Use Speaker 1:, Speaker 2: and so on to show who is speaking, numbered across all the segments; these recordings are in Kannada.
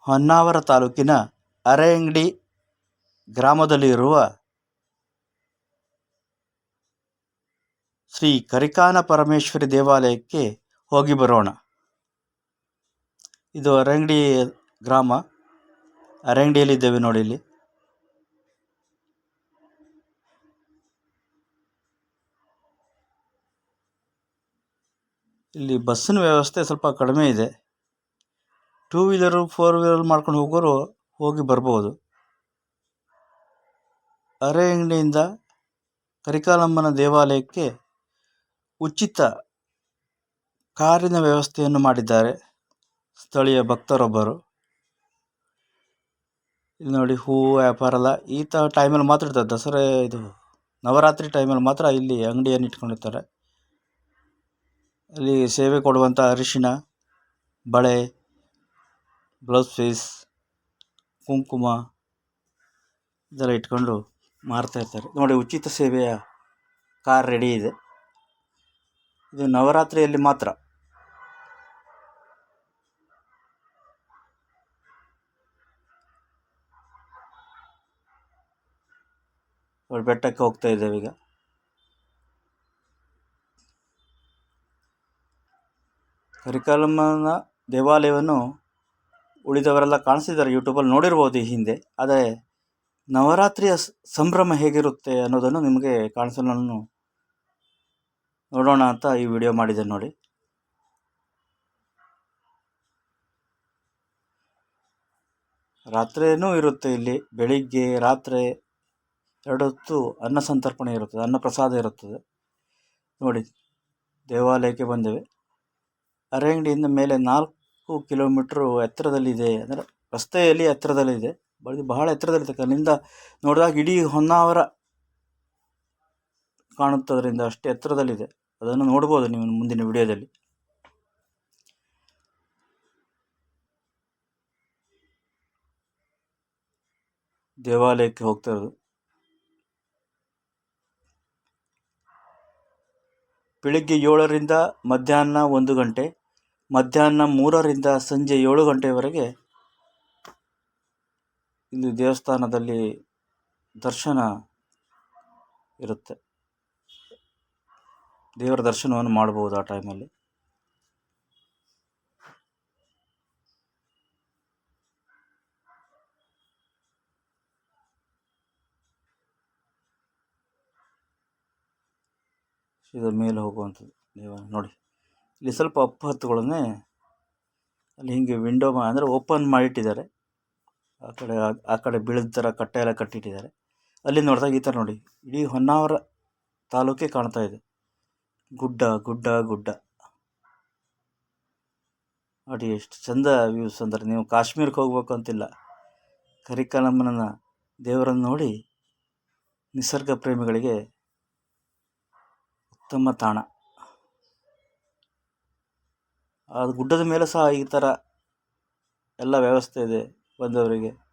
Speaker 1: ಹೊನ್ನಾವರ ತಾಲೂಕಿನ ಅರೆಯಂಗಡಿ ಗ್ರಾಮದಲ್ಲಿರುವ ಶ್ರೀ ಕರಿಕಾನ ಪರಮೇಶ್ವರಿ ದೇವಾಲಯಕ್ಕೆ ಹೋಗಿ ಬರೋಣ. ಇದು ಅರಂಗಡಿ ಗ್ರಾಮ. ಅರಂಗಡಿಯಲ್ಲಿದ್ದೇವೆ ನೋಡಿ ಇಲ್ಲಿ. ಇಲ್ಲಿ ಬಸ್ಸಿನ ವ್ಯವಸ್ಥೆ ಸ್ವಲ್ಪ ಕಡಿಮೆ ಇದೆ. ಟೂ ವೀಲರು ಫೋರ್ ವೀಲರ್ ಮಾಡ್ಕೊಂಡು ಹೋಗೋರು ಹೋಗಿ ಬರ್ಬೋದು. ಅರೆಂಗಡಿಯಿಂದ ಕರಿಕಾಲಮ್ಮನ ದೇವಾಲಯಕ್ಕೆ ಉಚಿತ ಕಾರಿನ ವ್ಯವಸ್ಥೆಯನ್ನು ಮಾಡಿದ್ದಾರೆ ಸ್ಥಳೀಯ ಭಕ್ತರೊಬ್ಬರು. ಇಲ್ಲಿ ನೋಡಿ ಹೂವು ವ್ಯಾಪಾರ ಎಲ್ಲ. ಈ ಥರ ಟೈಮಲ್ಲಿ ಮಾತ್ರ ಇರ್ತದೆ. ದಸರಾ ಇದು ನವರಾತ್ರಿ ಟೈಮಲ್ಲಿ ಮಾತ್ರ ಇಲ್ಲಿ ಅಂಗಡಿಯನ್ನು ಇಟ್ಕೊಂಡಿರ್ತಾರೆ. ಅಲ್ಲಿ ಸೇವೆ ಕೊಡುವಂಥ ಅರಿಶಿಣ, ಬಳೆ ಬ್ಲೌಸ್ ಪೀಸ್ ಕುಂಕುಮ ಇದೆಲ್ಲ ಇಟ್ಕೊಂಡು ಮಾರ್ತಾ ಇರ್ತಾರೆ. ನೋಡಿ, ಉಚಿತ ಸೇವೆಯ ಕಾರ್ ರೆಡಿ ಇದೆ. ಇದು ನವರಾತ್ರಿಯಲ್ಲಿ ಮಾತ್ರ. ಅವ್ರು ಬೆಟ್ಟಕ್ಕೆ ಹೋಗ್ತಾ ಇದ್ದೇವೆ ಈಗ. ಕರಿಕಾಲಮ್ಮನ ದೇವಾಲಯವನ್ನು ಉಳಿದವರೆಲ್ಲ ಕಾಣಿಸಿದ್ದಾರೆ. ಯೂಟ್ಯೂಬಲ್ಲಿ ನೋಡಿರ್ಬೋದು ಈ ಹಿಂದೆ. ಆದರೆ ನವರಾತ್ರಿಯ ಸಂಭ್ರಮ ಹೇಗಿರುತ್ತೆ ಅನ್ನೋದನ್ನು ನಿಮಗೆ ಕಾಣಿಸಲು ನೋಡೋಣ ಅಂತ ಈ ವಿಡಿಯೋ ಮಾಡಿದೆ ನೋಡಿ. ರಾತ್ರಿಯೂ ಇರುತ್ತೆ ಇಲ್ಲಿ. ಬೆಳಿಗ್ಗೆ, ರಾತ್ರಿ ಎರಡೊತ್ತು ಅನ್ನ ಸಂತರ್ಪಣೆ ಇರುತ್ತದೆ. ಅನ್ನ ಪ್ರಸಾದ ಇರುತ್ತದೆ. ನೋಡಿ, ದೇವಾಲಯಕ್ಕೆ ಬಂದೇವೆ. ಅರೆಂಗಡಿಯಿಂದ ಮೇಲೆ ನಾಲ್ಕು ಕಿಲೋಮೀಟ್ರು ಎತ್ತರದಲ್ಲಿದೆ. ಅಂದರೆ ರಸ್ತೆಯಲ್ಲಿ ಎತ್ತರದಲ್ಲಿದೆ. ಬಹಳ ಬಹಳ ಎತ್ತರದಲ್ಲಿರ್ತಕ್ಕ ಅಲ್ಲಿಂದ ನೋಡಿದಾಗ ಇಡೀ ಹೊನ್ನಾವರ ಕಾಣುತ್ತದರಿಂದ ಅಷ್ಟು ಎತ್ತರದಲ್ಲಿದೆ. ಅದನ್ನು ನೋಡ್ಬೋದು ನೀವು ಮುಂದಿನ ವಿಡಿಯೋದಲ್ಲಿ. ದೇವಾಲಯಕ್ಕೆ ಹೋಗ್ತಾ ಇರೋದು. ಬೆಳಿಗ್ಗೆ ಏಳರಿಂದ ಮಧ್ಯಾಹ್ನ ಒಂದು ಗಂಟೆ. ಮಧ್ಯಾಹ್ನ ಮೂರರಿಂದ ಸಂಜೆ ಏಳು ಗಂಟೆವರೆಗೆ ಇಲ್ಲಿ ದೇವಸ್ಥಾನದಲ್ಲಿ ದರ್ಶನ ಇರುತ್ತೆ. ದೇವರ ದರ್ಶನವನ್ನು ಮಾಡಬಹುದು ಆ ಟೈಮಲ್ಲಿ. ಸೀದಾ ಮೇಲೆ ಹೋಗುವಂಥದ್ದು. ದೇವ ನೋಡಿ. ಇಲ್ಲಿ ಸ್ವಲ್ಪ ಹತ್ತುಗಳನ್ನೇ ಅಲ್ಲಿ ಹೀಗೆ ವಿಂಡೋ ಅಂದರೆ ಓಪನ್ ಮಾಡಿಟ್ಟಿದ್ದಾರೆ. ಆ ಕಡೆ, ಆ- ಆ ಕಡೆ ಬೀಳದ ಥರ ಕಟ್ಟೆ ಎಲ್ಲ ಕಟ್ಟಿಟ್ಟಿದ್ದಾರೆ. ಅಲ್ಲಿ ನೋಡಿದಾಗ ಈ ಥರ ನೋಡಿ, ಇಡೀ ಹೊನ್ನಾವರ ತಾಲೂಕೇ ಕಾಣ್ತಾ ಇದೆ. ಗುಡ್ಡ ಗುಡ್ಡ ಗುಡ್ಡ. ನೋಡಿ ಎಷ್ಟು ಚಂದ ವ್ಯೂಸ್ ಅಂದರೆ, ನೀವು ಕಾಶ್ಮೀರಕ್ಕೆ ಹೋಗ್ಬೇಕು ಅಂತಿಲ್ಲ. ಕರಿಕಾಲಮ್ಮನ ದೇವರನ್ನು ನೋಡಿ ನಿಸರ್ಗ ಪ್ರೇಮಿಗಳಿಗೆ ಉತ್ತಮ ತಾಣ. ಅದು ಗುಡ್ಡದ ಮೇಲೆ ಸಹ ಈ ಥರ ಎಲ್ಲ ವ್ಯವಸ್ಥೆ ಇದೆ ಬಂದವರಿಗೆ.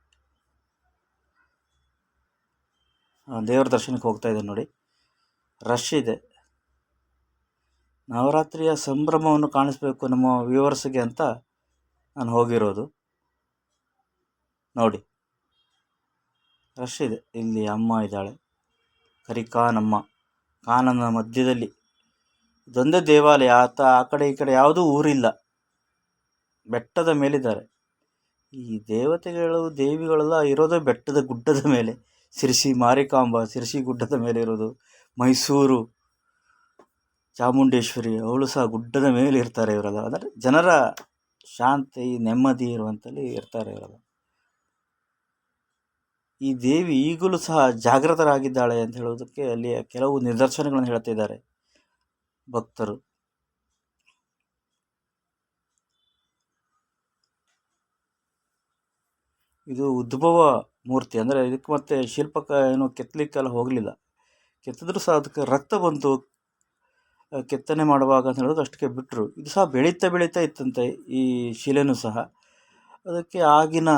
Speaker 1: ಆ, ದೇವರ ದರ್ಶನಕ್ಕೆ ಹೋಗ್ತಾ ಇದೆ ನೋಡಿ. ರಶ್ ಇದೆ. ನವರಾತ್ರಿಯ ಸಂಭ್ರಮವನ್ನು ಕಾಣಿಸ್ಬೇಕು ನಮ್ಮ ವ್ಯೂವರ್ಸ್ಗೆ ಅಂತ ನಾನು ಹೋಗಿರೋದು. ನೋಡಿ. ರಶ್ ಇದೆ. ಇಲ್ಲಿ ಅಮ್ಮ ಇದ್ದಾಳೆ. ಕರಿಕಾನಮ್ಮ ಕಾನನ ಮಧ್ಯದಲ್ಲಿ ಇದೊಂದೇ ದೇವಾಲಯ, ಆತ ಆ ಕಡೆ ಈ ಕಡೆ ಯಾವುದೂ ಊರಿಲ್ಲ. ಬೆಟ್ಟದ ಮೇಲಿದ್ದಾರೆ. ಈ ದೇವತೆಗಳು, ದೇವಿಗಳೆಲ್ಲ ಇರೋದೇ ಬೆಟ್ಟದ ಗುಡ್ಡದ ಮೇಲೆ. ಸಿರಿಸಿ ಮಾರಿಕಾಂಬ, ಸಿರಿಸಿ ಗುಡ್ಡದ ಮೇಲೆ ಇರೋದು ಮೈಸೂರು, ಚಾಮುಂಡೇಶ್ವರಿ, ಅವಳು ಸಹ ಗುಡ್ಡದ ಮೇಲೆ ಇರ್ತಾರೆ ಇವರೆಲ್ಲ. ಅಂದರೆ ಜನರ ಶಾಂತಿ, ನೆಮ್ಮದಿ ಇರುವಂತಲ್ಲಿ ಇರ್ತಾರೆ ಇವರೆಲ್ಲ. ಈ ದೇವಿ ಈಗಲೂ ಸಹ ಜಾಗೃತರಾಗಿದ್ದಾಳೆ ಅಂತ ಹೇಳೋದಕ್ಕೆ ಅಲ್ಲಿಯ ಕೆಲವು ನಿದರ್ಶನಗಳನ್ನು ಹೇಳ್ತಿದ್ದಾರೆ. ಭಕ್ತರು. ಇದು ಉದ್ಭವ ಮೂರ್ತಿ, ಅಂದರೆ ಇದಕ್ಕೆ ಮತ್ತೆ ಶಿಲ್ಪಕ ಏನು ಕೆತ್ತಲಿಕ್ಕೆಲ್ಲ ಹೋಗಲಿಲ್ಲ. ಕೆತ್ತಿದ್ರು ಸಹ ಅದಕ್ಕೆ ರಕ್ತ ಬಂತು. ಕೆತ್ತನೆ ಮಾಡುವಾಗ ಅಂತ ಹೇಳೋದು ಅಷ್ಟಕ್ಕೆ ಬಿಟ್ಟರು ಇದು ಸಹ ಬೆಳೀತಾ ಬೆಳೀತಾ ಇತ್ತಂತೆ ಈ ಶಿಲೆನೂ ಸಹ. ಅದಕ್ಕೆ ಆಗಿನ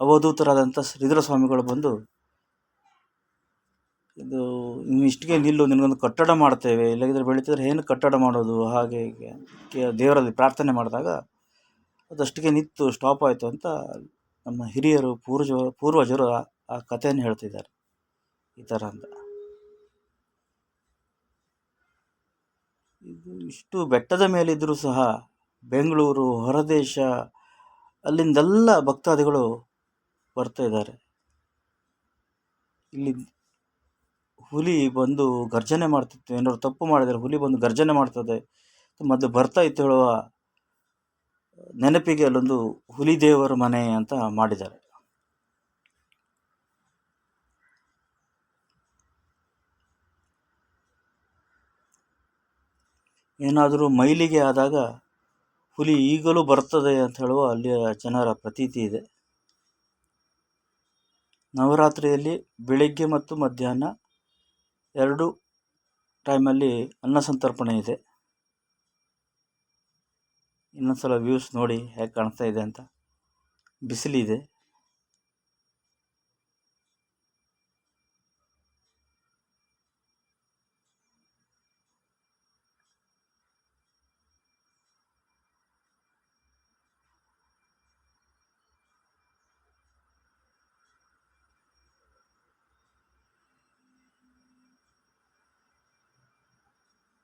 Speaker 1: ಅವಧೂತರಾದಂಥ ಶ್ರೀಧರ ಸ್ವಾಮಿಗಳು ಬಂದು ಇದು ನೀವು ಇಷ್ಟಿಗೆ ನಿಲ್ಲು, ನಿನಗೊಂದು ಕಟ್ಟಡ ಮಾಡ್ತೇವೆ ಇಲ್ಲದಿದ್ದರೆ ಬೆಳೀತಿದ್ರೆ ಏನು ಕಟ್ಟಡ ಮಾಡೋದು? ಹಾಗೆ ದೇವರಲ್ಲಿ ಪ್ರಾರ್ಥನೆ ಮಾಡಿದಾಗ ಅದಷ್ಟಿಗೆ ನಿಂತು ಸ್ಟಾಪ್ ಆಯಿತು ಅಂತ ನಮ್ಮ ಹಿರಿಯರು ಪೂರ್ವಜ ಪೂರ್ವಜರು ಆ ಕಥೆಯನ್ನು ಹೇಳ್ತಿದ್ದಾರೆ. ಈ ಥರ ಅಂತ. ಇದು ಇಷ್ಟು ಬೆಟ್ಟದ ಮೇಲಿದ್ದರೂ ಸಹ ಬೆಂಗಳೂರು, ಹೊರದೇಶ, ಅಲ್ಲಿಂದೆಲ್ಲ ಭಕ್ತಾದಿಗಳು ಬರ್ತಾ ಇದ್ದಾರೆ. ಇಲ್ಲಿ ಹುಲಿ ಬಂದು ಗರ್ಜನೆ ಮಾಡ್ತಿತ್ತು, ಏನಾದ್ರು ತಪ್ಪು ಮಾಡಿದರೆ ಹುಲಿ ಬಂದು ಗರ್ಜನೆ ಮಾಡ್ತದೆ. ಮೊದಲು ಬರ್ತಾ ಇತ್ತು ಹೇಳುವ ನೆನಪಿಗೆ ಅಲ್ಲೊಂದು ಹುಲಿ ದೇವರ ಮನೆ ಅಂತ ಮಾಡಿದ್ದಾರೆ. ಏನಾದರೂ ಮೈಲಿಗೆ ಆದಾಗ ಹುಲಿ ಈಗಲೂ ಬರ್ತದೆ ಅಂತ ಹೇಳುವ ಅಲ್ಲಿಯ ಜನರ ಪ್ರತೀತಿ ಇದೆ. ನವರಾತ್ರಿಯಲ್ಲಿ ಬೆಳಿಗ್ಗೆ ಮತ್ತು ಮಧ್ಯಾಹ್ನ ಎರಡು ಟೈಮಲ್ಲಿ ಅನ್ನ ಸಂತರ್ಪಣೆ ಇದೆ. ಇನ್ನೊಂದು ಸಲ ವ್ಯೂಸ್ ನೋಡಿ ಹೇಗೆ ಕಾಣ್ತಾ ಇದೆ ಅಂತ. ಬಿಸಿಲಿದೆ.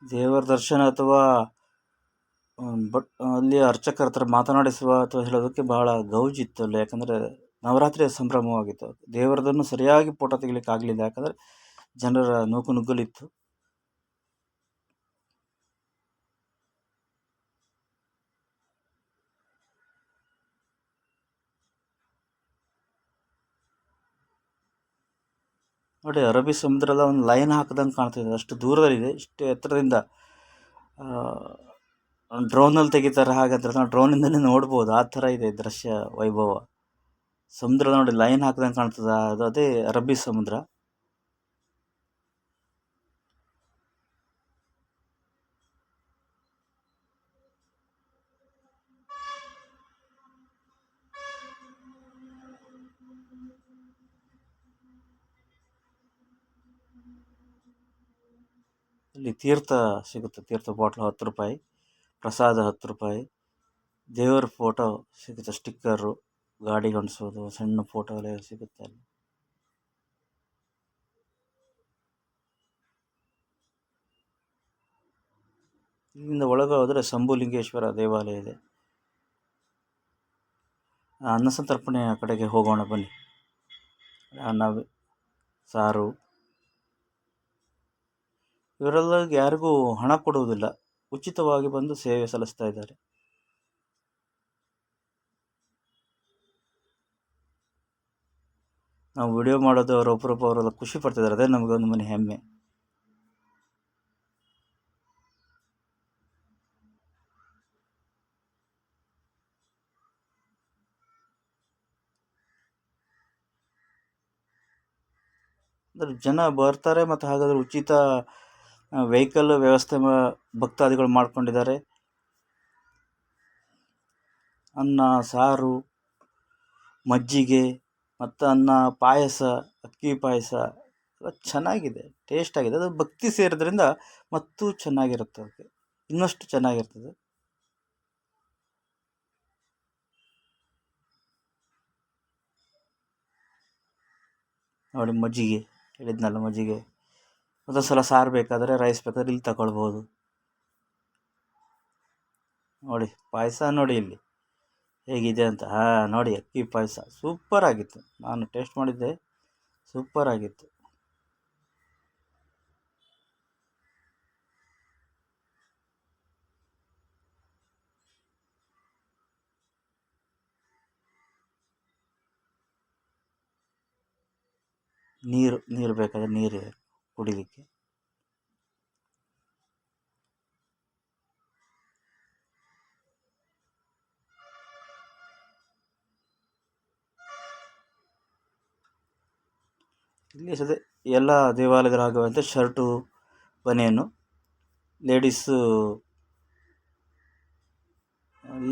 Speaker 1: ದೇವರ ದರ್ಶನ ಅಥವಾ ಬಟ್, ಅಲ್ಲಿ ಅರ್ಚಕರ ಹತ್ರ ಮಾತನಾಡಿಸುವ ಅಥವಾ ಹೇಳೋದಕ್ಕೆ ಬಹಳ ಗೌಜಿತ್ತು ಅಲ್ಲಿ. ಯಾಕಂದರೆ ನವರಾತ್ರಿಯ ಸಂಭ್ರಮವಾಗಿತ್ತು. ದೇವರದನ್ನು ಸರಿಯಾಗಿ ಫೋಟೋ ತೆಗಿಲಿಕ್ಕೆ ಆಗಲಿಲ್ಲ ಯಾಕಂದರೆ ಜನರ ನೂಕು ನುಗ್ಗಲಿತ್ತು. ನೋಡಿ, ಅರಬ್ಬಿ ಸಮುದ್ರದ ಒಂದು ಲೈನ್ ಹಾಕಿದಂಗೆ ಕಾಣ್ತಿದೆ. ಅಷ್ಟು ದೂರದಲ್ಲಿದೆ. ಇಷ್ಟು ಎತ್ತರದಿಂದ ಡ್ರೋನಲ್ಲಿ ತೆಗಿತಾರೆ. ಹಾಗಂದ್ರೆ ನಾವು ಡ್ರೋನಿಂದಲೇ ನೋಡ್ಬೋದು. ಆ ಥರ ಇದೆ ದೃಶ್ಯ ವೈಭವ. ಸಮುದ್ರ ನೋಡಿ ಲೈನ್ ಹಾಕಿದಂಗೆ ಕಾಣ್ತದೆ. ಅದು ಅದೇ ಅರಬ್ಬಿ ಸಮುದ್ರ. ಇಲ್ಲಿ ತೀರ್ಥ ಸಿಗುತ್ತೆ. ತೀರ್ಥ ಬಾಟ್ಲು ಹತ್ತು ರೂಪಾಯಿ, ಪ್ರಸಾದ ಹತ್ತು ರೂಪಾಯಿ. ದೇವರ ಫೋಟೋ ಸಿಗುತ್ತೆ, ಸ್ಟಿಕ್ಕರು, ಗಾಡಿ ಅಂಟಿಸೋದು ಸಣ್ಣ ಫೋಟೋ ಎಲ್ಲ ಸಿಗುತ್ತೆ ಅಲ್ಲಿ. ಇಲ್ಲಿಂದ ಒಳಗೆ ಹೋದರೆ ಶಂಭುಲಿಂಗೇಶ್ವರ ದೇವಾಲಯ ಇದೆ. ಅನ್ನ ಸಂತರ್ಪಣೆಯ ಕಡೆಗೆ ಹೋಗೋಣ ಬನ್ನಿ. ಅನ್ನ, ಸಾರು. ಇವರೆಲ್ಲ ಯಾರಿಗೂ ಹಣ ಕೊಡುವುದಿಲ್ಲ. ಉಚಿತವಾಗಿ ಬಂದು ಸೇವೆ ಸಲ್ಲಿಸ್ತಾ ಇದ್ದಾರೆ. ನಾವು ವಿಡಿಯೋ ಮಾಡೋದು ಅವರ ಒಬ್ಬರೊಬ್ಬ ಅವರೆಲ್ಲ ಖುಷಿ ಪಡ್ತಿದ್ದಾರೆ. ಅದೇ ನಮಗೆ ಒಂದು ಮನೆ ಹೆಮ್ಮೆ. ಅಂದ್ರೆ ಜನ ಬರ್ತಾರೆ ಮತ್ತು ಹಾಗಾದರೆ ಉಚಿತ ವೆಹಿಕಲ್ ವ್ಯವಸ್ಥೆ ಭಕ್ತಾದಿಗಳು ಮಾಡ್ಕೊಂಡಿದ್ದಾರೆ. ಅನ್ನ, ಸಾರು, ಮಜ್ಜಿಗೆ, ಮತ್ತು ಅನ್ನ, ಪಾಯಸ, ಅಕ್ಕಿ ಪಾಯಸ ಚೆನ್ನಾಗಿದೆ ಟೇಸ್ಟ್ ಆಗಿದೆ. ಅದು ಭಕ್ತಿ ಸೇರಿದ್ರಿಂದ ಮತ್ತೂ ಚೆನ್ನಾಗಿರುತ್ತೆ ಅದಕ್ಕೆ. ಇನ್ನಷ್ಟು ಚೆನ್ನಾಗಿರ್ತದೆ. ನೋಡಿ ಮಜ್ಜಿಗೆ, ಹೇಳಿದ್ನಲ್ಲ ಮಜ್ಜಿಗೆ. ಒಂದೊಂದು ಸಲ ಸಾರು ಬೇಕಾದರೆ ರೈಸ್ ಬೇಕಾದ್ರೆ ಇಲ್ಲಿ ತಗೊಳ್ಬೋದು. ನೋಡಿ, ಪಾಯಸ ನೋಡಿ ಇಲ್ಲಿ. ಹೇಗಿದೆ ಅಂತ? ಹಾಂ, ನೋಡಿ, ಅಕ್ಕಿ ಪಾಯಸ. ಸೂಪರ್ ಆಗಿತ್ತು. ನಾನು ಟೇಸ್ಟ್ ಮಾಡಿದ್ದೆ. ಸೂಪರ್ ಆಗಿತ್ತು. ನೀರು ನೀರು ಬೇಕಾದರೆ ನೀರು. ಕುಡಿಲಿಕ್ಕೆ? ಇಲ್ಲಿ ಸದೆ, ಎಲ್ಲ ದೇವಾಲಯದಲ್ಲಿ ಆಗುವಂಥ ಶರ್ಟು ಬನಿಯನ್ನು ಲೇಡೀಸು,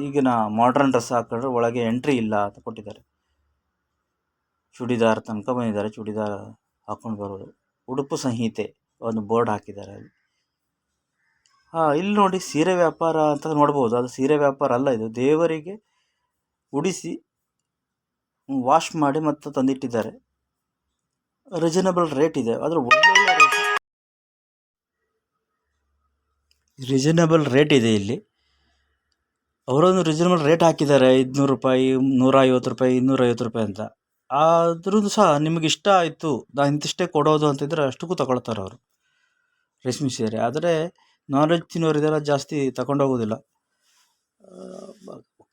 Speaker 1: ಈಗಿನ ಮಾಡ್ರನ್ ಡ್ರೆಸ್ ಹಾಕೊಂಡ್ರೆ ಒಳಗೆ ಎಂಟ್ರಿ ಇಲ್ಲ ಅಂತ ಕೊಟ್ಟಿದ್ದಾರೆ. ಚೂಡಿದಾರ್ ತನಕ ಬಂದಿದ್ದಾರೆ, ಚೂಡಿದಾರ್ ಹಾಕ್ಕೊಂಡು ಬರೋದು ಉಡುಪು ಸಂಹಿತೆ ಒಂದು ಬೋರ್ಡ್ ಹಾಕಿದ್ದಾರೆ ಅಲ್ಲಿ. ಹಾಂ, ಇಲ್ಲಿ ನೋಡಿ ಸೀರೆ ವ್ಯಾಪಾರ ಅಂತ ನೋಡ್ಬೋದು. ಅದು ಸೀರೆ ವ್ಯಾಪಾರ ಅಲ್ಲ ಇದು. ದೇವರಿಗೆ ಉಡಿಸಿ, ವಾಶ್ ಮಾಡಿ ಮತ್ತು ತಂದಿಟ್ಟಿದ್ದಾರೆ. ರೀಸನಬಲ್ ರೇಟ್ ಇದೆ. ಆದರೆ ಒಳ್ಳೆಯ ರೀಸನಬಲ್ ರೇಟ್ ಇದೆ ಇಲ್ಲಿ. ಅವರೊಂದು ರೀಸನಬಲ್ ರೇಟ್ ಹಾಕಿದ್ದಾರೆ. ಐದುನೂರು ರೂಪಾಯಿ ನೂರ ಐವತ್ತು ರೂಪಾಯಿ, ಇನ್ನೂರೈವತ್ತು ರೂಪಾಯಿ ಅಂತ. ಆದ್ರೂ ಸಹ ನಿಮಗೆ ಇಷ್ಟ ಆಯಿತು ನಾನು ಇಂತಿಷ್ಟೇ ಕೊಡೋದು ಅಂತಿದ್ರೆ ಅಷ್ಟಕ್ಕೂ ತಗೊಳ್ತಾರೆ ಅವರು ರೇಷ್ಮೆ ಸೀರೆ. ಆದರೆ ನಾನ್ ವೆಜ್ ತಿನ್ನೋರು ಇದೆಲ್ಲ ಜಾಸ್ತಿ ತಗೊಂಡೋಗೋದಿಲ್ಲ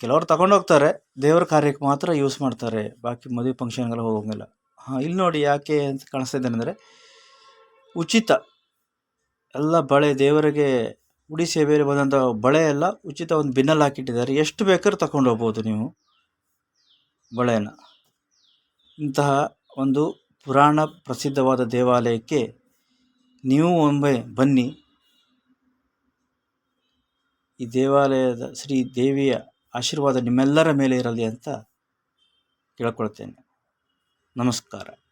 Speaker 1: ಕೆಲವರು ತಗೊಂಡೋಗ್ತಾರೆ ದೇವ್ರ ಕಾರ್ಯಕ್ಕೆ ಮಾತ್ರ ಯೂಸ್ ಮಾಡ್ತಾರೆ, ಬಾಕಿ ಮದುವೆ ಫಂಕ್ಷನ್ಗೆಲ್ಲ ಹೋಗೋಂಗಿಲ್ಲ. ಹಾಂ ಇಲ್ಲಿ ನೋಡಿ ಯಾಕೆ ಅಂತ ಕಾಣಿಸ್ತಾ ಅಂದರೆ, ಉಚಿತ ಎಲ್ಲ ಬಳೆ, ದೇವರಿಗೆ ಉಡಿ ಸೇವೆಯಲ್ಲಿ ಬಂದಂಥ ಬಳೆ ಎಲ್ಲ ಉಚಿತ ಒಂದು ಬಿನ್ನಲ್ಲಿ ಹಾಕಿಟ್ಟಿದ್ದಾರೆ. ಎಷ್ಟು ಬೇಕಾದ್ರೂ ತಗೊಂಡು ಹೋಗ್ಬೋದು ನೀವು ಬಳೆನ. ಇಂತಹ ಒಂದು ಪುರಾಣ ಪ್ರಸಿದ್ಧವಾದ ದೇವಾಲಯಕ್ಕೆ ನೀವು ಒಮ್ಮೆ ಬನ್ನಿ. ಈ ದೇವಾಲಯದ ಶ್ರೀ ದೇವಿಯ ಆಶೀರ್ವಾದ ನಿಮ್ಮೆಲ್ಲರ ಮೇಲೆ ಇರಲಿ ಅಂತ ಕೇಳ್ಕೊಳ್ತೇನೆ. ನಮಸ್ಕಾರ.